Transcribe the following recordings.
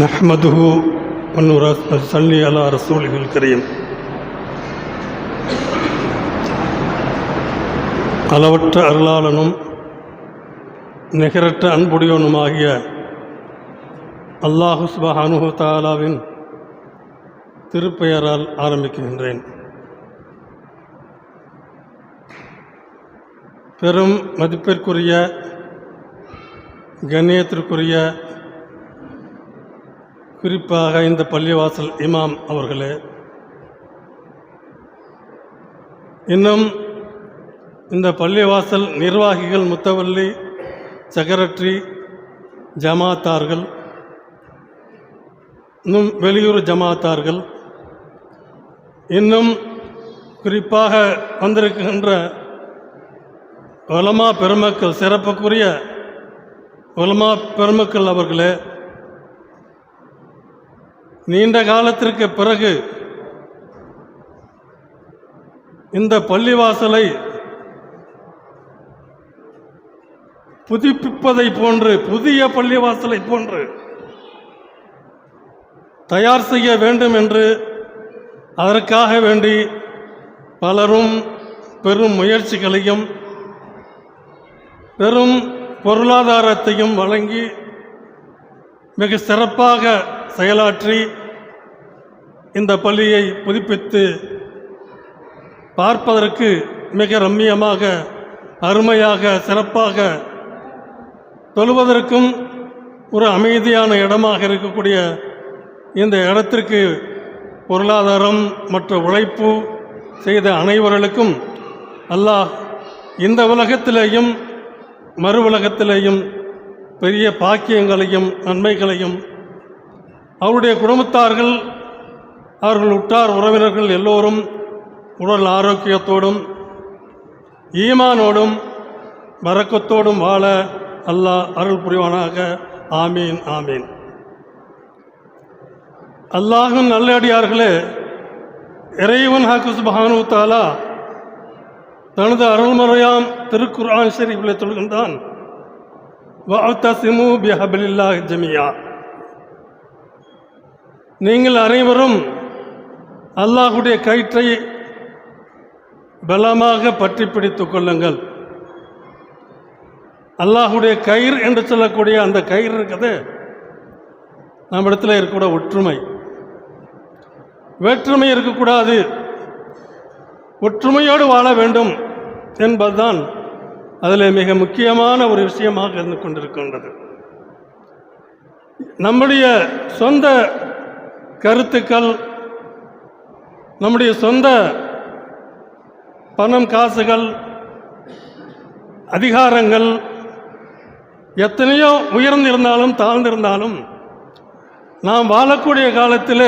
நஹ்மதுஹு சன்னி அலா ரசூலிகள் கரையும் அளவற்ற அருளாளனும் நிகரற்ற அன்புடையவனுமாகிய அல்லாஹு சுபஹானுஹு தாலாவின் திருப்பெயரால் ஆரம்பிக்கின்றேன். பெரும் மதிப்பிற்குரிய கண்ணியத்திற்குரிய குறிப்பாக இந்த பள்ளிவாசல் இமாம் அவர்களே இன்னும் இந்த பள்ளிவாசல் நிர்வாகிகள் முத்தவல்லி செக்ரட்டரி ஜமாத்தார்கள் இன்னும் வெளியூர் ஜமாத்தார்கள் இன்னும் குறிப்பாக வந்திருக்கின்ற வளமா பெருமக்கள் சிறப்புக்குரிய வளமா பெருமக்கள் அவர்களே நீண்ட காலத்திற்கு பிறகு இந்த பள்ளிவாசலை புதுப்பிப்பதை போன்று புதிய பள்ளிவாசலை போன்று தயார் செய்ய வேண்டும் என்று அதற்காக வேண்டி பலரும் பெரும் முயற்சிகளையும் பெரும் பொருளாதாரத்தையும் வழங்கி மிக சிறப்பாக செயலாற்றி இந்த பள்ளியை புதுப்பித்து பார்ப்பதற்கு மிக ரம்மியமாக அருமையாக சிறப்பாக தொழுவதற்கும் ஒரு அமைதியான இடமாக இருக்கக்கூடிய இந்த இடத்திற்கு பொருளாதாரம் மற்ற உழைப்பு செய்த அனைவர்களுக்கும் அல்லாஹ் இந்த உலகத்திலேயும் மறு உலகத்திலேயும் பெரிய பாக்கியங்களையும் நன்மைகளையும் அவருடைய குடும்பத்தார்கள் அவர்கள் உற்றார் உறவினர்கள் எல்லோரும் உடல் ஆரோக்கியத்தோடும் ஈமானோடும் வரக்கத்தோடும் வாழ அல்லாஹ் அருள் புரிவானாக. ஆமீன் ஆமீன். அல்லாஹும் நல்லடியார்களே இறைவன் ஹாக்குஸ் பஹானு தாலா தனது அருள்முறையாம் திருக்குர்ஆன் ஷெரீஃபில் சொல்கின்றான் வஅத்தஸிமு பிஹபிலில்லாஹி ஜமியா நீங்கள் அனைவரும் அல்லாஹுடைய கயிற்றை பலமாக பற்றி பிடித்து கொள்ளுங்கள். அல்லாஹுடைய கயிறு என்று சொல்லக்கூடிய அந்த கயிறு இருக்குது. நம்ம இடத்துல இருக்கக்கூட ஒற்றுமை. வேற்றுமை இருக்கக்கூடாது. ஒற்றுமையோடு வாழ வேண்டும் என்பதுதான் அதில் மிக முக்கியமான ஒரு விஷயமாக இருந்து கொண்டிருக்கின்றது. நம்முடைய சொந்த கருத்துக்கள் நம்முடைய சொந்த பணம் காசுகள் அதிகாரங்கள் எத்தனையோ உயர்ந்திருந்தாலும் தாழ்ந்திருந்தாலும் நாம் வாழக்கூடிய காலத்தில்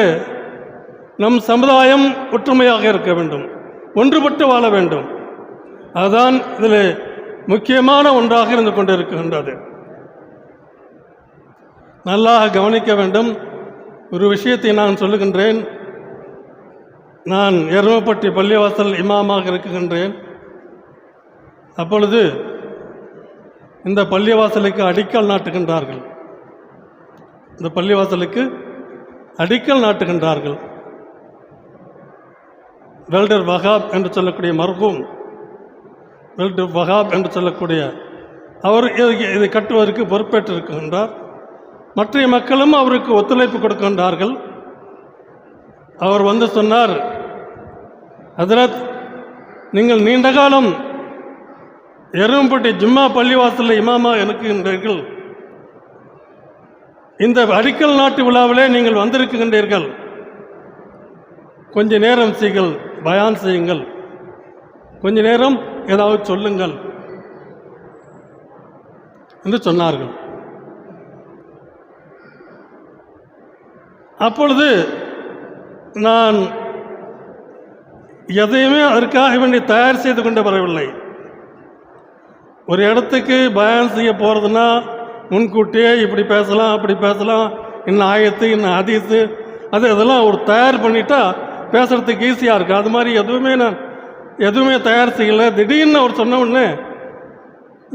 நம் சமுதாயம் ஒற்றுமையாக இருக்க வேண்டும் ஒன்றுபட்டு வாழ வேண்டும். அதுதான் இதில் முக்கியமான ஒன்றாக இருந்து கொண்டிருக்கின்றது. நல்லா கவனிக்க வேண்டும். ஒரு விஷயத்தை நான் சொல்லுகின்றேன். நான் எருமப்பட்டி பள்ளிவாசல் இமாமாக இருக்குகின்றேன் அப்பொழுது இந்த பள்ளிவாசலுக்கு அடிக்கல் நாட்டுகின்றார்கள். இந்த பள்ளிவாசலுக்கு அடிக்கல் நாட்டுகின்றார்கள். வெல்டர் வகாப் என்று சொல்லக்கூடிய மர்ஹூம் வெல்டர் வகாப் என்று சொல்லக்கூடிய அவர் இதை- இதை கட்டுவதற்கு பொறுப்பேற்றிருக்கின்றார். மற்ற மக்களும் அவருக்கு ஒத்துழைப்பு கொடுக்கின்றார்கள். அவர் வந்து சொன்னார் ஹதரத் நீங்கள் நீண்ட காலம் எரும்பட்டி ஜும்மா பள்ளிவாசலில் இமாமா இருக்குகின்றீர்கள் இந்த அடிக்கல் நாட்டு விழாவிலே நீங்கள் வந்திருக்கின்றீர்கள். கொஞ்ச நேரம் செய்யுங்கள் பயான் செய்யுங்கள். கொஞ்ச நேரம் ஏதாவது சொல்லுங்கள். என்று சொன்னார்கள். அப்பொழுது நான் எதையுமே அதற்காக வேண்டி தயார் செய்து கொண்டு வரவில்லை ஒரு இடத்துக்கு பயான் செய்ய போகிறதுனா முன்கூட்டியே இப்படி பேசலாம் அப்படி பேசலாம். இன்னும் ஆயத்து இன்னும் ஹதீஸு அது இதெல்லாம் ஒரு தயார் பண்ணிட்டா பேசுகிறதுக்கு ஈஸியாக இருக்குது அது மாதிரி எதுவுமே நான் எதுவுமே தயார் செய்யலை. திடீர்னு அவர் சொன்ன உடனே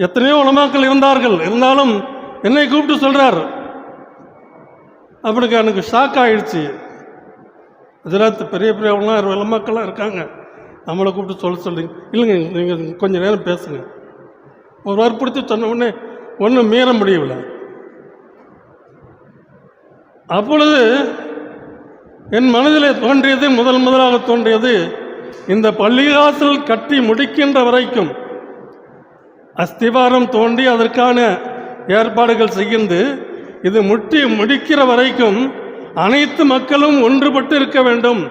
எத்தனையோ உலமாக்கள் இருந்தார்கள். இருந்தாலும் என்னை கூப்பிட்டு சொல்கிறார் அவனுக்கு எனக்கு ஷாக் ஆகிடுச்சு குஜராத் பெரிய பெரிய பெரியவங்களாம் வெள்ளமக்கள்லாம் இருக்காங்க. நம்மளை கூப்பிட்டு சொல்ல சொல்லுங்க இல்லைங்க நீங்கள் கொஞ்சம் நேரம் பேசுங்க. ஒரு வற்புறுத்தி சொன்ன உடனே ஒன்றும் மீற முடியவில்லை. அப்பொழுது என் மனதில் தோன்றியது முதல் முதலாக தோன்றியது இந்த பள்ளிவாசல் கட்டி முடிக்கின்ற வரைக்கும் அஸ்திவாரம் தோண்டி அதற்கான ஏற்பாடுகள் செய்கிறது இது முட்டி முடிக்கிற வரைக்கும் அனைத்து மக்களும் ஒன்றுபட்டு இருக்க வேண்டும்.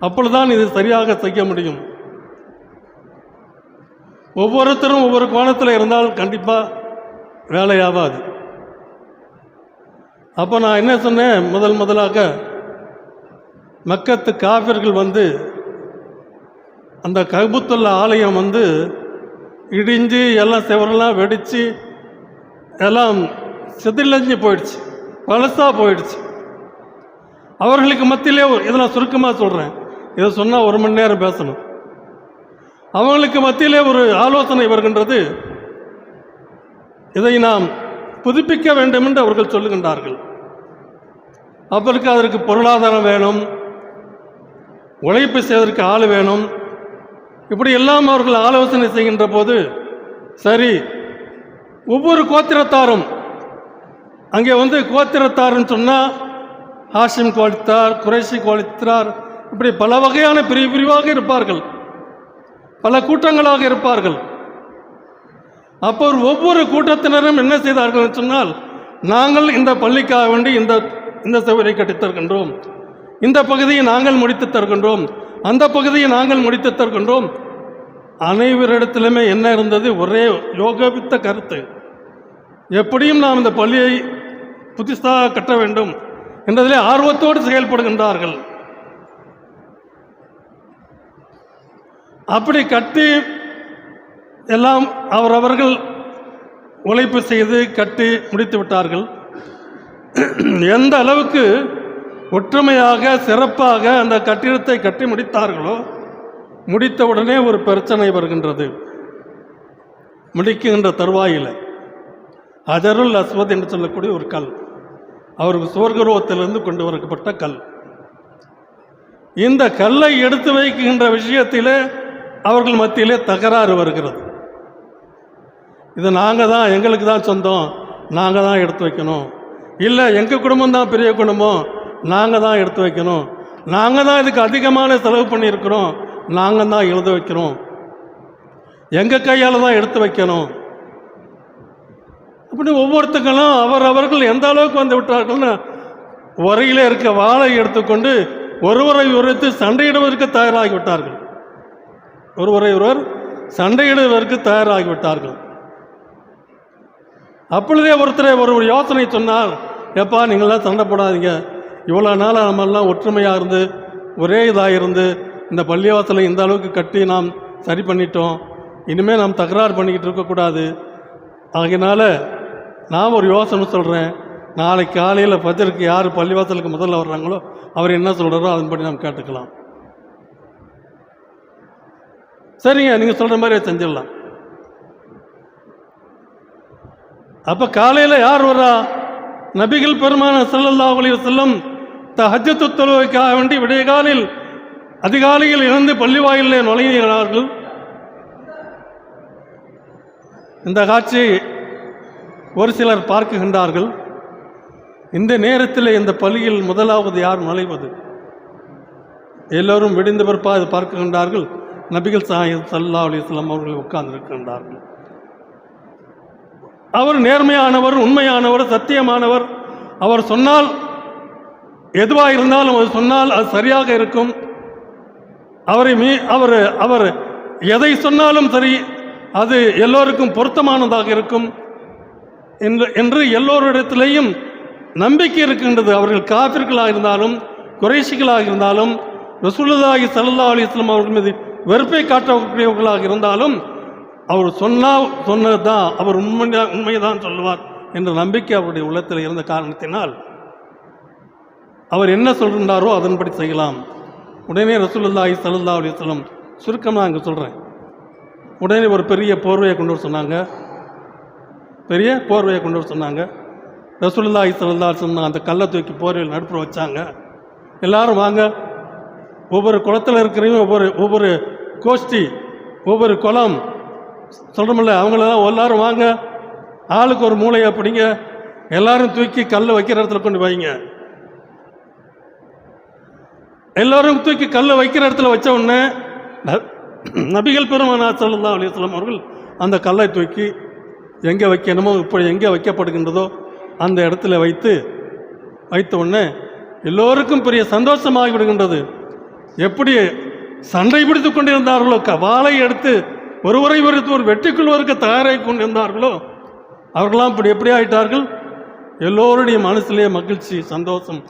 அப்பொழுதுதான் இது சரியாக செய்ய முடியும். ஒவ்வொருத்தரும் ஒவ்வொரு கோணத்தில் இருந்தால் கண்டிப்பாக வேலையாகாது. அப்போ நான் என்ன சொன்னேன்? முதல் முதலாக மக்கத்து காவிர்கள் வந்து அந்த கபுத்துள்ள ஆலயம் வந்து இடிஞ்சு எல்லாம் செவரெல்லாம் வெடித்து எல்லாம் செதிலஞ்சு போயிடுச்சு பழசாக போயிடுச்சு. அவர்களுக்கு மத்தியிலே இதை நான் சுருக்கமாக சொல்கிறேன் இதை சொன்னால் ஒரு மணி நேரம் பேசணும். அவங்களுக்கு மத்தியிலே ஒரு ஆலோசனை வருகின்றது. இதை நாம் புதுப்பிக்க வேண்டும் என்று அவர்கள் சொல்லுகின்றார்கள். அவருக்கு அதற்கு பொருளாதாரம் வேணும். உழைப்பு செய்வதற்கு ஆள் வேணும். இப்படி எல்லாம் அவர்கள் ஆலோசனை செய்கின்ற போது சரி ஒவ்வொரு கோத்திரத்தாரும் அங்கே வந்து கோத்திரத்தார்னு சொன்னால் ஹாஷிம் கோலித்தார் குறைசி கோலித்தார் இப்படி பல வகையான பிரிவு பிரிவாக இருப்பார்கள். பல கூட்டங்களாக இருப்பார்கள். அப்போ ஒவ்வொரு கூட்டத்தினரும் என்ன செய்தார்கள் என்று சொன்னால் நாங்கள் இந்த பள்ளிக்காக வேண்டி இந்த இந்த சுவரை கட்டித்தருகின்றோம் இந்த பகுதியை நாங்கள் முடித்து தருகின்றோம். அந்த பகுதியை நாங்கள் முடித்து தருகின்றோம். அனைவரிடத்திலுமே என்ன இருந்தது? ஒரே யோகபித்த கருத்து. எப்படியும் நாம் இந்த பள்ளியை புத்திஸ்தாக கட்ட வேண்டும் என்றதிலே ஆர்வத்தோடு செயல்படுகின்றார்கள். அப்படி கட்டி எல்லாம் அவரவர்கள் உழைப்பு செய்து கட்டி முடித்து விட்டார்கள். எந்த அளவுக்கு ஒற்றுமையாக சிறப்பாக அந்த கட்டிடத்தை கட்டி முடித்தார்களோ முடித்தவுடனே ஒரு பிரச்சனை வருகின்றது. முடிக்கின்ற தருவாயில். அஜருல் அஸ்வத் என்று சொல்லக்கூடிய ஒரு கல். அவருக்கு சுவர்கரோகத்திலிருந்து கொண்டு வரப்பட்ட கல். இந்த கல்லை எடுத்து வைக்கின்ற விஷயத்திலே அவர்கள் மத்தியிலே தகராறு வருகிறது. இது நாங்கள் தான் எங்களுக்கு தான் சொந்தம் நாங்கள் தான் எடுத்து வைக்கணும். இல்லை எங்கள் குடும்பம் தான் பெரிய குடும்பம் நாங்கள் தான் எடுத்து வைக்கணும். நாங்கள் தான் இதுக்கு அதிகமான செலவு பண்ணியிருக்கிறோம் நாங்கள் தான் எழுத வைக்கிறோம். எங்கள் கையால் தான் எடுத்து வைக்கணும். அப்படி ஒவ்வொருத்தங்களும் அவரவர்கள் எந்த அளவுக்கு வந்து விட்டார்கள்னு உரையில் இருக்க வாழை எடுத்துக்கொண்டு ஒருவரை ஒருத்து சண்டையிடுவதற்கு தயாராகி விட்டார்கள் ஒருவரை ஒருவர் சண்டையிடுவதற்கு தயாராகி விட்டார்கள் அப்பொழுதே ஒருத்தரை ஒரு ஒரு யோசனை சொன்னார் எப்பா நீங்களாம் சண்டை போடாதீங்க. இவ்வளோ நாளாக நம்மெல்லாம் ஒற்றுமையாக இருந்து ஒரே இதாக இருந்து இந்த பள்ளிவாசலை இந்த அளவுக்கு கட்டி நாம் சரி பண்ணிட்டோம். இனிமேல் நாம் தகராறு பண்ணிக்கிட்டு இருக்கக்கூடாது. ஆகினால நான் ஒரு யோசனை சொல்கிறேன் நாளைக்கு காலையில் பஜருக்கு யார் பள்ளிவாசலுக்கு முதல்ல வர்றாங்களோ அவர் என்ன சொல்கிறாரோ அதன்படி நாம் கேட்டுக்கலாம். சரிங்க நீங்கள் சொல்கிற மாதிரி செஞ்சிடலாம். அப்போ காலையில் யார் வர்றா? நபிகள் பெருமான ஸல்லல்லாஹு செல்லும் த தஹஜ்ஜத்து தொழுவைக்காக வேண்டி விடையகாலில் அதிகாலையில் இருந்து பள்ளி வாயிலே நுழைகிறார்கள். இந்த காட்சி ஒரு சிலர் பார்க்குகின்றார்கள் இந்த நேரத்தில் இந்த பள்ளியில் முதலாவது யார் நுழைவது? எல்லோரும் விடிந்த பிறப்பாக இது பார்க்குகின்றார்கள் நபிகள் சாஹிப் சல்லா அலிஸ்லாம் அவர்கள் உட்கார்ந்திருக்கின்றார்கள். அவர் நேர்மையானவர் உண்மையானவர் சத்தியமானவர். அவர் சொன்னால் எதுவாக இருந்தாலும் அவர் சொன்னால் அது சரியாக இருக்கும். அவரை மீ அவர் அவர் எதை சொன்னாலும் சரி அது எல்லோருக்கும் பொருத்தமானதாக இருக்கும். என்று என்று எல்லோரிடத்திலேயும் நம்பிக்கை இருக்கின்றது. அவர்கள் காபிர்களாக இருந்தாலும் குறைஷிகளாக இருந்தாலும் ரசூலுல்லாஹி சல்லா அலைஹி அவர்கள் மீது வெறுப்பை காட்டக்கூடியவர்களாக இருந்தாலும் அவர் சொன்னால் சொன்னது தான் அவர் உண்மை உண்மைதான் சொல்லுவார் என்ற நம்பிக்கை அவருடைய உள்ளத்தில் இருந்த காரணத்தினால் அவர் என்ன சொல்கின்றாரோ அதன்படி செய்யலாம். உடனே ரசூலுல்லாஹி ஸல்லல்லாஹு அலைஹி சுருக்கமாக அங்கே சொல்கிறேன் உடனே ஒரு பெரிய போர்வையை கொண்டு சொன்னாங்க. பெரிய போர்வையை கொண்டு வர சொன்னாங்க. ரசூலுல்லாஹி இசல்லா சொன்னாங்க அந்த கல்லை தூக்கி போர்வையில் நடுப்புற வச்சாங்க. எல்லாரும் வாங்க. ஒவ்வொரு குளத்தில் இருக்கிறவங்க ஒவ்வொரு ஒவ்வொரு கோஷ்டி ஒவ்வொரு குளம். சொல்கிறோமில்ல அவங்களெல்லாம் எல்லாரும் வாங்க. ஆளுக்கு ஒரு மூளையை பிடிங்க. எல்லாரும் தூக்கி கல் வைக்கிற இடத்துல கொண்டு வைங்க எல்லாரும் தூக்கி கல் வைக்கிற இடத்துல வச்ச உடனே ந- நபிகள் பெருமானா ஸல்லல்லாஹு அலைஹி அவர்கள் அந்த கல்லை தூக்கி எங்கே வைக்கணுமோ இப்படி எங்கே வைக்கப்படுகின்றதோ அந்த இடத்துல வைத்து வைத்த உடனே எல்லோருக்கும் பெரிய சந்தோஷமாகி விடுகின்றது எப்படி சண்டை பிடித்து கொண்டிருந்தார்களோ க- வாளை எடுத்து ஒருவரை ஒருத்தர் ஒரு வெற்றிக்குள்வருக்கு தயாராகி கொண்டிருந்தார்களோ அவர்களாம் இப்படி எப்படி ஆயிட்டார்கள்? எல்லோருடைய மனசிலே மகிழ்ச்சி சந்தோஷம்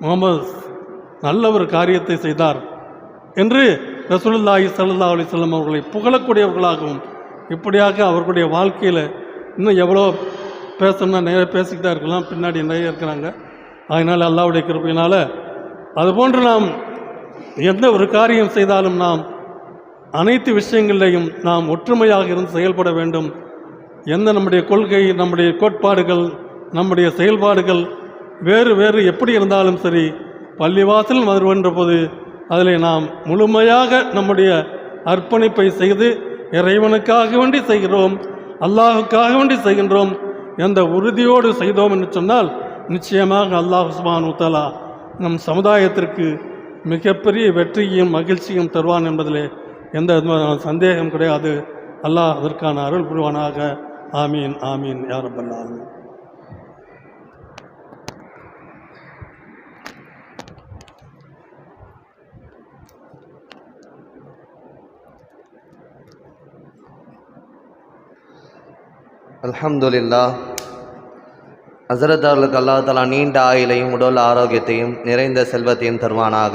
முகமது நல்ல ஒரு காரியத்தை செய்தார் என்று ரசூலுல்லாஹி சல்லா அலைஹி செல்லம் அவர்களை புகழக்கூடியவர்களாகவும் இப்படியாக அவர்களுடைய வாழ்க்கையில் இன்னும் எவ்வளோ பேசணும்னா நிறைய பேசிக்கிட்டு இருக்கலாம் பின்னாடி நிறைய இருக்கிறாங்க. அதனால் அல்லாவுடைய கிருபையினால் அதுபோன்று நாம் எந்த ஒரு காரியம் செய்தாலும் நாம் அனைத்து விஷயங்களிலையும் நாம் ஒற்றுமையாக இருந்து செயல்பட வேண்டும். எந்த நம்முடைய கொள்கை நம்முடைய கோட்பாடுகள் நம்முடைய செயல்பாடுகள் வேறு வேறு எப்படி இருந்தாலும் சரி பள்ளிவாசல் வருவன்ற போது அதில் நாம் முழுமையாக நம்முடைய அர்ப்பணிப்பை செய்து இறைவனுக்காக வேண்டி செய்கிறோம். அல்லாஹுக்காக வேண்டி செய்கின்றோம். எந்த உறுதியோடு செய்தோம் என்று சொன்னால் நிச்சயமாக அல்லாஹ் உஸ்மான் உத்தலா நம் சமுதாயத்திற்கு மிகப்பெரிய வெற்றியும் மகிழ்ச்சியும் தருவான் என்பதிலே எந்த சந்தேகம் கிடையாது. அல்லாஹ் அதற்கான அருள் புரிவானாக. ஆமீன் ஆமீன் யாரப்பல்ல அல்ஹம்துலில்லா ஹசரத் அவர்களுக்கு அல்லா தலா நீண்ட ஆயுளையும் உடல் ஆரோக்கியத்தையும் நிறைந்த செல்வத்தையும் தருவானாக.